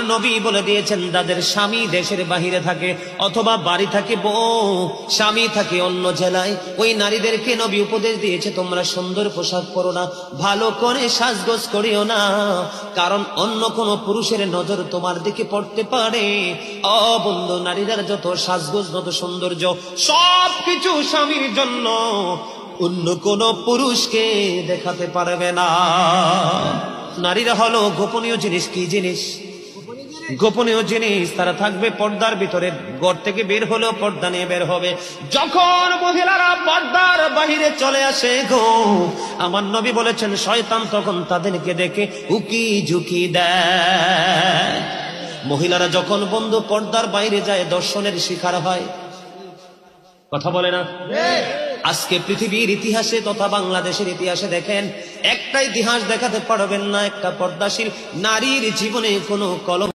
আল্লাহর নবী বলে দিয়েছেন তাদের স্বামী দেশের বাহিরে থাকে অথবা বাড়ি থাকে, বউ, স্বামী থাকে অন্য জেলায়, ওই নারীদেরকে নবী উপদেশ দিয়েছে, তোমরা সুন্দর পোশাক পরো না, ভালো করে সাজগোজ করিও না, কারণ অন্য কোনো পুরুষের নজর তোমার দিকে পড়তে পারে। অবন্ধ নারীরা যত সাজগোজ, যত সৌন্দর্য সব কিছু স্বামীর জন্য, অন্য কোন পুরুষকে দেখাতে পারবে না। নারীরা হলো গোপনীয় জিনিস, কি জিনিস? গোপনীয় জিনিস তারা থাকবে পর্দার ভিতরে। ঘর থেকে বের হলেও পর্দা নিয়ে বের হবে। যখন মহিলারা পর্দার বাহিরে চলে আসে গো, আমার নবী বলেছেন, শয়তান তখন তাদেরকে দেখে উকি ঝুঁকি দেয়। মহিলারা যখন বন্ধু পর্দার বাইরে যায়, দর্শনের শিকার হয়। কথা বলে না? আজকে পৃথিবীর ইতিহাসে তথা বাংলাদেশের ইতিহাসে দেখেন, একটা ইতিহাস দেখাতে পারবেন না, একটা পর্দাশীল নারীর জীবনে কোনো কলম